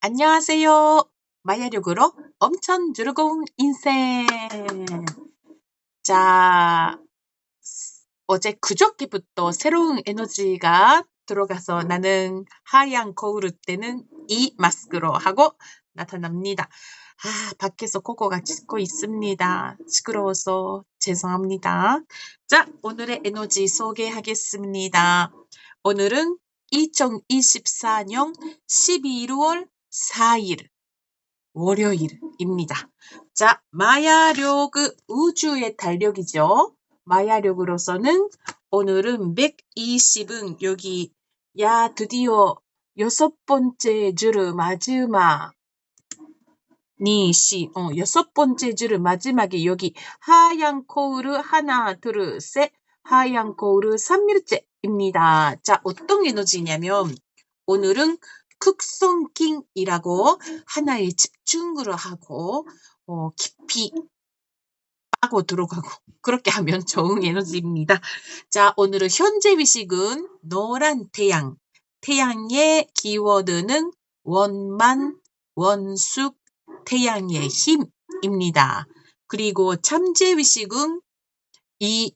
안녕하세요. 마야력으로 엄청 즐거운 인생. 자, 어제 그저께부터 새로운 에너지가 들어가서 나는 하얀 거울 때는 이 마스크로 하고 나타납니다. 아, 밖에서 코코가 짖고 있습니다. 시끄러워서 죄송합니다. 자, 오늘의 에너지 소개하겠습니다. 오늘은 2024년 12월 4일 월요일입니다. 자, 마야력그 우주의 달력이죠. 마야력으로서는 오늘은 120은 여기 야 드디어 여섯 번째 줄 마지막 니시 어, 여섯 번째 줄 마지막에 여기 하얀 코우르 하나 둘 셋 하얀 코우르 3일째입니다. 자 어떤 에너지냐면 오늘은 극성킹이라고 하나에 집중을 하고 어, 깊이 빠고 들어가고 그렇게 하면 좋은 에너지입니다. 자 오늘은 현재 위식은 노란 태양 태양의 키워드는 원만 원숙 태양의 힘입니다. 그리고 참재 위식은 이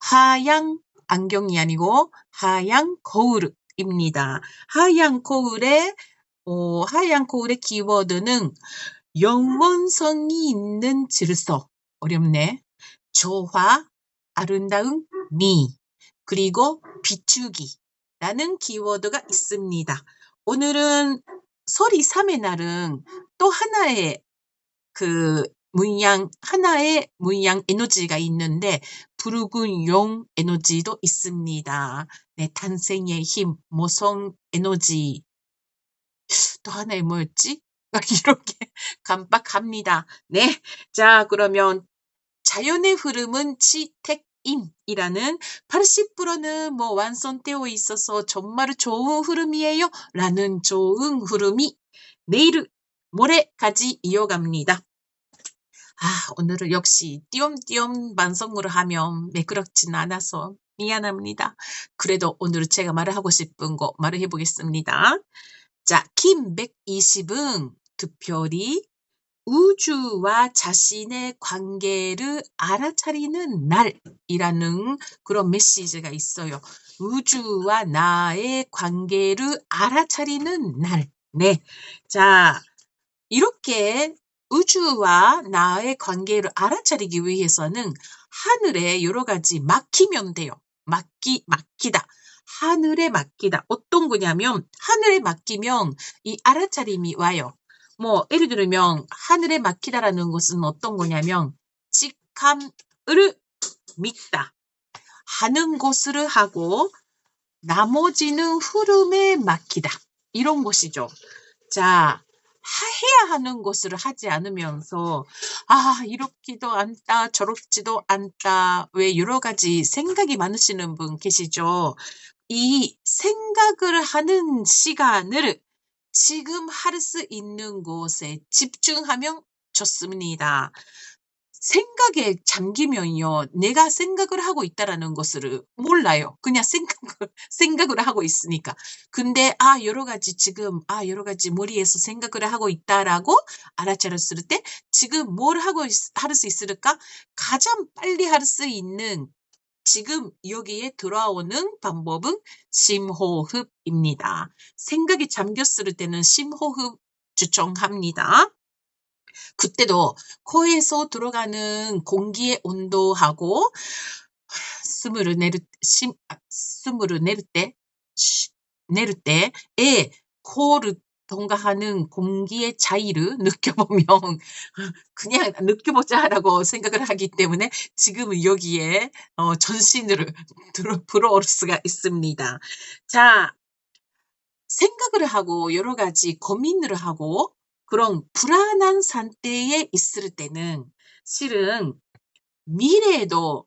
하양 안경이 아니고 하양 거울 입니다. 하양 거울의 어, 하양 거울의 키워드는 영원성이 있는 질서 어렵네. 조화, 아름다운 미, 그리고 비추기 라는 키워드가 있습니다. 오늘은 설이 3의 날은 또 하나의 그 문양, 하나의 문양 에너지가 있는데 붉은 용 에너지도 있습니다. 네, 탄생의 힘, 모성 에너지. 또 하나의 뭐였지? 이렇게 깜빡합니다. 네. 자, 그러면 자연의 흐름은 지택임이라는 80%는 뭐 완성되어 있어서 정말 좋은 흐름이에요. 라는 좋은 흐름이 내일 모레까지 이어갑니다. 아, 오늘은 역시 띄엄띄엄 반성을 하면 매끄럽진 않아서 미안합니다. 그래도 오늘 제가 말을 하고 싶은 거 말을 해보겠습니다. 자, 김 120은 특별히 우주와 자신의 관계를 알아차리는 날이라는 그런 메시지가 있어요. 우주와 나의 관계를 알아차리는 날. 네. 자, 이렇게 우주와 나의 관계를 알아차리기 위해서는 하늘에 여러 가지 막히면 돼요. 막기, 막히다. 하늘에 맡기다. 어떤 거냐면 하늘에 맡기면 이 알아차림이 와요. 뭐 예를 들면 하늘에 맡기다라는 것은 어떤 거냐면 직함을 믿다. 하는 것을 하고 나머지는 흐름에 맡기다. 이런 것이죠. 자, 해야 하는 것을 하지 않으면서 아 이렇기도 않다 저렇지도 않다 왜 여러 가지 생각이 많으시는 분 계시죠 이 생각을 하는 시간을 지금 할 수 있는 곳에 집중하면 좋습니다. 생각에 잠기면요. 내가 생각을 하고 있다라는 것을 몰라요. 그냥 생각을, 생각을 하고 있으니까. 근데, 아, 여러 가지 지금, 아, 여러 가지 머리에서 생각을 하고 있다라고 알아차렸을 때, 지금 뭘 하고, 할 수 있을까? 가장 빨리 할 수 있는 지금 여기에 들어오는 방법은 심호흡입니다. 생각이 잠겼을 때는 심호흡 추천합니다. 그때도 코에서 들어가는 공기의 온도하고 숨을 내릴 심, 숨을 내릴 때 내릴 때에 코를 통과하는 공기의 차이를 느껴보면 그냥 느껴보자라고 생각을 하기 때문에 지금은 여기에 어, 전신으로 들어, 들어올 수가 있습니다. 자, 생각을 하고 여러 가지 고민을 하고 그런 불안한 상태에 있을 때는 실은 미래에도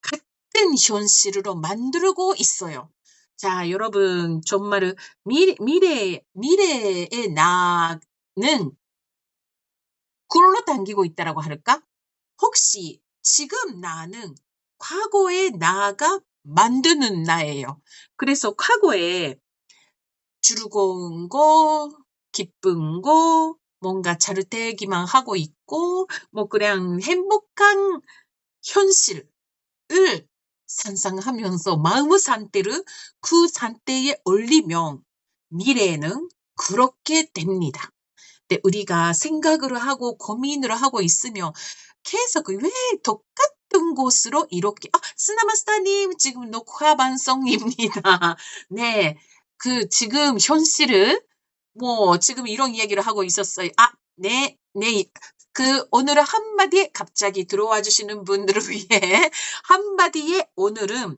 같은 현실로 만들고 있어요. 자, 여러분, 정말 미래, 미래, 미래의 나는 굴러 당기고 있다라고 할까? 혹시 지금 나는 과거의 나가 만드는 나예요. 그래서 과거에 거, 기쁜 거, 뭔가 자르대기만 하고 있고, 뭐 그냥 행복한 현실을 상상하면서 마음의 상태를 그 상태에 올리면 미래에는 그렇게 됩니다. 근데 우리가 생각을 하고 고민을 하고 있으면 계속 왜 똑같은 곳으로 이렇게 아 스나마스타님 지금 녹화 방송입니다. 네, 그 지금 현실을 뭐 지금 이런 이야기를 하고 있었어요. 아, 네, 네. 그 오늘 한마디에 갑자기 들어와 주시는 분들을 위해 한마디에 오늘은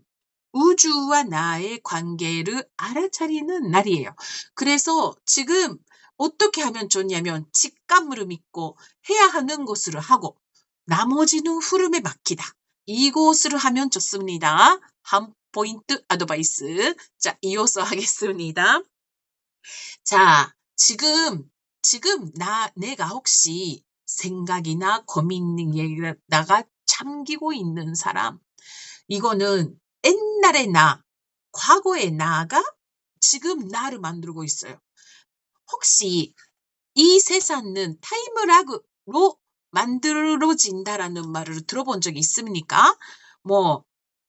우주와 나의 관계를 알아차리는 날이에요. 그래서 지금 어떻게 하면 좋냐면 직감으로 믿고 해야 하는 것을 하고 나머지는 흐름에 맡기다. 이것을 하면 좋습니다. 한 포인트 아드바이스. 자, 이어서 하겠습니다. 자, 지금, 지금 나, 내가 혹시 생각이나 고민에다가 잠기고 있는 사람, 이거는 옛날의 나, 과거의 나가 지금 나를 만들고 있어요. 혹시 이 세상은 타임라그로 만들어진다라는 말을 들어본 적이 있습니까? 뭐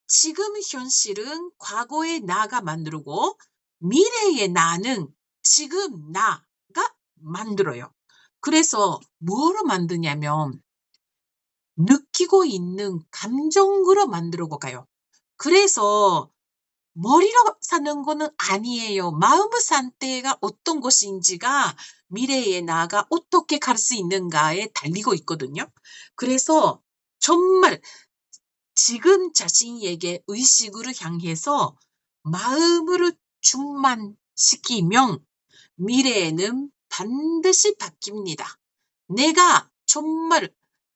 지금 현실은 과거의 나가 만들고 미래의 나는 지금 나가 만들어요. 그래서 뭐로 만드냐면 느끼고 있는 감정으로 만들고 가요. 그래서 머리로 사는 거는 아니에요. 마음의 상태가 어떤 것인지가 미래에 나가 어떻게 갈 수 있는가에 달리고 있거든요. 그래서 정말 지금 자신에게 의식으로 향해서 마음으로 충만시키면 미래에는 반드시 바뀝니다. 내가 정말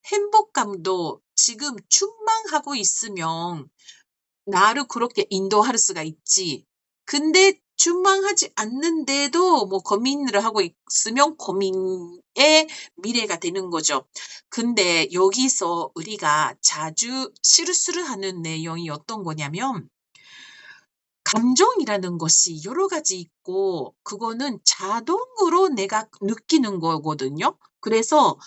행복감도 지금 충만하고 있으면 나를 그렇게 인도할 수가 있지. 근데 충만하지 않는데도 뭐 고민을 하고 있으면 고민의 미래가 되는 거죠. 근데 여기서 우리가 자주 실수를 하는 내용이 어떤 거냐면 감정이라는 것이 여러 가지 있고 그거는 자동으로 내가 느끼는 거거든요. 그래서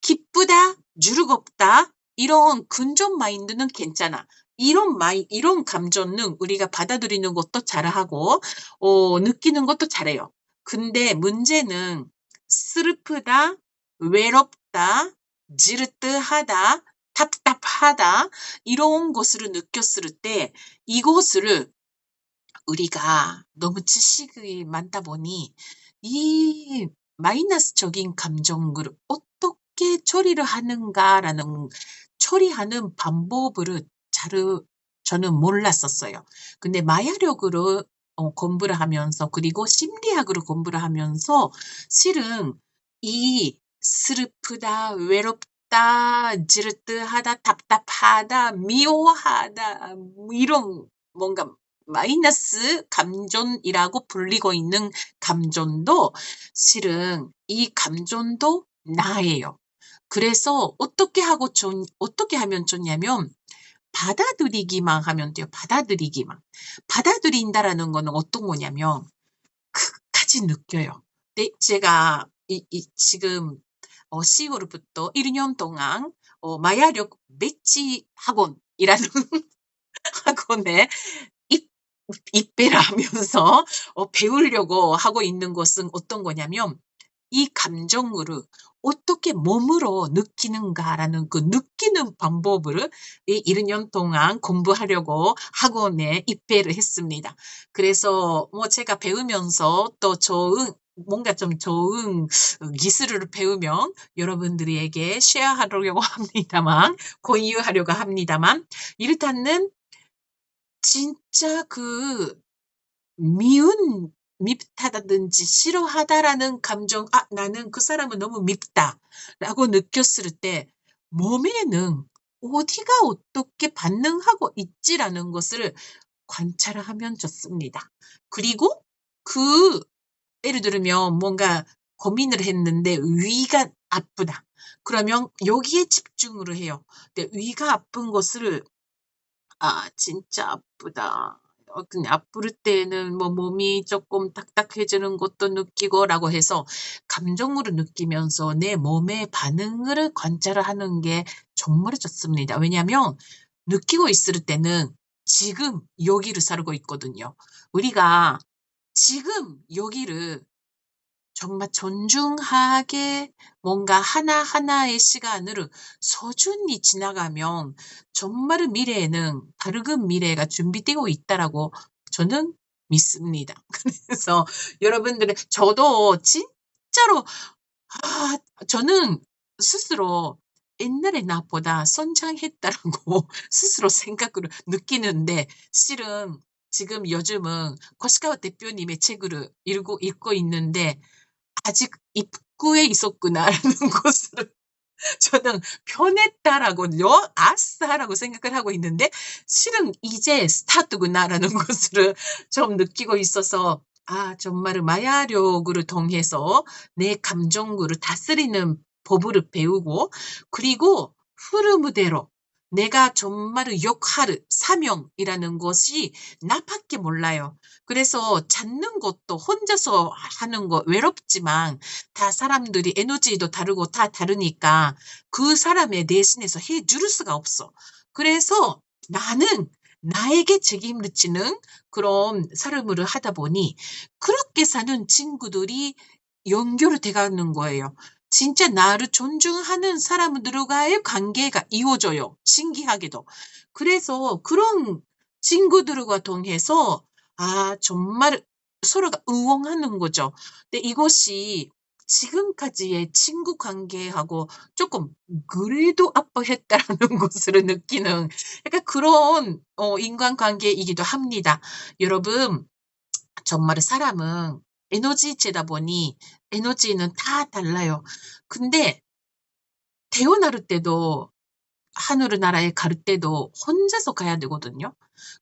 기쁘다, 즐겁다 이런 근접 마인드는 괜찮아. 이런 마이 이런 감정은 우리가 받아들이는 것도 잘하고 어 느끼는 것도 잘해요. 근데 문제는 슬프다, 외롭다, 지르뜨하다, 답답하다 이런 것을 느꼈을 때 이것을 우리가 너무 지식이 많다 보니 이 마이너스적인 감정을 어떻게 처리를 하는가라는 처리하는 방법을 잘 저는 몰랐었어요. 근데 마야력으로 어, 공부를 하면서 그리고 심리학으로 공부를 하면서 실은 이 슬프다, 외롭다, 지르뜨하다, 답답하다, 미워하다 뭐 이런 뭔가 마이너스 감정이라고 불리고 있는 감정도 실은 이 감정도 나예요. 그래서 어떻게 하고 좋, 어떻게 하면 좋냐면 받아들이기만 하면 돼요. 받아들이기만. 받아들인다라는 거는 어떤 거냐면 끝까지 느껴요. 네, 제가 이, 이 지금 어, 10월부터 1년 동안 어, 마야력 매치 학원이라는 학원에 입, 입배를 하면서 어, 배우려고 하고 있는 것은 어떤 거냐면 이 감정으로 어떻게 몸으로 느끼는가라는 그 느끼는 방법을 이 1년 동안 공부하려고 학원에 입회를 했습니다. 그래서 뭐 제가 배우면서 또 좋은 뭔가 좀 좋은 기술을 배우면 여러분들에게 쉐어하려고 합니다만, 공유하려고 합니다만, 일단은 진짜 그 미운 밉다든지 싫어하다라는 감정, 아, 나는 그 사람은 너무 밉다. 라고 느꼈을 때 몸에는 어디가 어떻게 반응하고 있지라는 것을 관찰하면 좋습니다. 그리고 그, 예를 들면 뭔가 고민을 했는데 위가 아프다. 그러면 여기에 집중을 해요. 근데 위가 아픈 것을 아, 진짜 아프다. 어 그냥 아플 때는 뭐 몸이 쪼끔 딱딱해지는 것도 느끼고 라고 해서 감정으로 느끼면서 내 몸의 반응을 관찰을 하는 게 정말 좋습니다. 왜냐하면 느끼고 있을 때는 지금 여기를 살고 있거든요. 우리가 지금 여기를 정말 존중하게 뭔가 하나하나의 시간을 소중히 지나가면 정말 미래에는 밝은 미래가 준비되고 있다라고 저는 믿습니다. 그래서 여러분들의 저도 진짜로 아 저는 스스로 '옛날의 나보다 성장했다.'라고 스스로 생각을 느끼는데 실은 지금 요즘은 코시카와 대표님의 책을 읽고 읽고 있는데 ' 아직 입구에 있었구나.'라는 것을 저는 '변했다.'라고요. '아싸.'라고 생각을 하고 있는데 실은 '이제 스타트구나.'라는 것을 좀 느끼고 있어서 아 정말 마야력을 통해서 내 감정을 다스리는 법을 배우고 그리고 흐름대로 내가 정말 역할, 사명이라는 것이 나밖에 몰라요. 그래서 찾는 것도 혼자서 하는 거 외롭지만 다 사람들이 에너지도 다르고 다 다르니까 그 사람의 대신해서 해줄 수가 없어. 그래서 나는 나에게 책임을 지는 그런 삶을 하다 보니 그렇게 사는 친구들이 연결이 돼 가는 거예요. 진짜 나를 존중하는 사람들과의 관계가 이어져요, 신기하게도. 그래서 그런 친구들과 통해서 아 정말 서로가 응원하는 거죠. 근데 이것이 지금까지의 친구 관계하고 쪼끔 그래도 아빠했다라는 것을 느끼는 약간 그런 어 인간관계이기도 합니다. 여러분 정말 사람은 에너지체다 보니 에너지는 다 달라요. 근데 태어날 때도 하늘나라에 갈 때도 혼자서 가야 되거든요.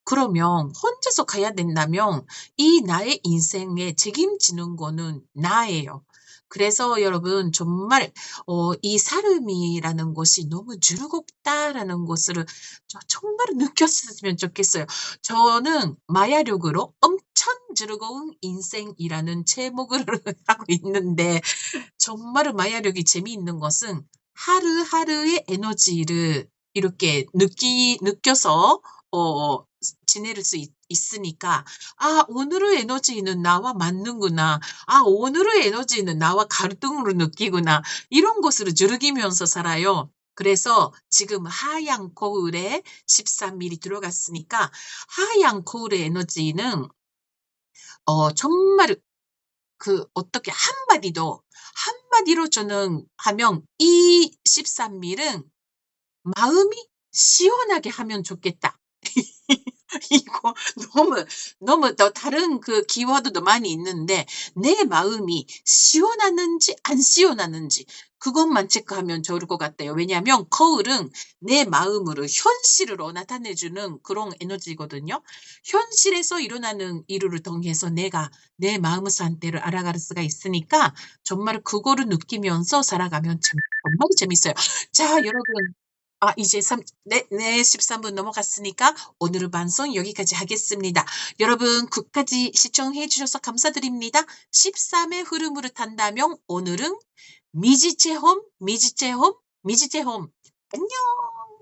그러면 혼자서 가야 된다면 이 나의 인생에 책임지는 거는 나예요. 그래서 여러분 정말 어 이 삶이라는 것이 너무 즐겁다라는 것을 저 정말 느꼈으면 좋겠어요. 저는 마야력으로 엄 청 즐거운 인생이라는 제목을 하고 있는데 정말 마야력이 재미있는 것은 하루하루의 에너지를 이렇게 느끼 느껴서 어 지낼 수 있 있으니까 '아 오늘의 에너지는 나와 맞는구나. 아 오늘의 에너지는 나와 갈등으로 느끼구나.' 이런 것을 즐기면서 살아요. 그래서 지금 하얀 거울에 13일이 들어갔으니까 하얀 거울의 에너지는 어 정말 그 어떻게 한마디도 한마디로 저는 하면 이 13일은 '마음이 시원하게 하면 좋겠다.' 이거 너무 너무 더 다른 그 키워드도 많이 있는데 내 마음이 시원하는지 안 시원하는지 그것만 체크하면 좋을 것 같아요. 왜냐하면 거울은 내 마음으로 현실으로 나타내 주는 그런 에너지거든요. 현실에서 일어나는 일을 통해서 내가 내 마음 상태를 알아갈 수가 있으니까 정말 그거를 느끼면서 살아가면 참 정말 재밌어요. 자 여러분 아 이제 삼네네 13분 넘어갔으니까 오늘의 방송 여기까지 하겠습니다. 여러분 끝까지 시청해 주셔서 감사드립니다. 13의 흐름으로 탄다면 오늘은 미지체험, 미지체험, 미지체험. 안녕.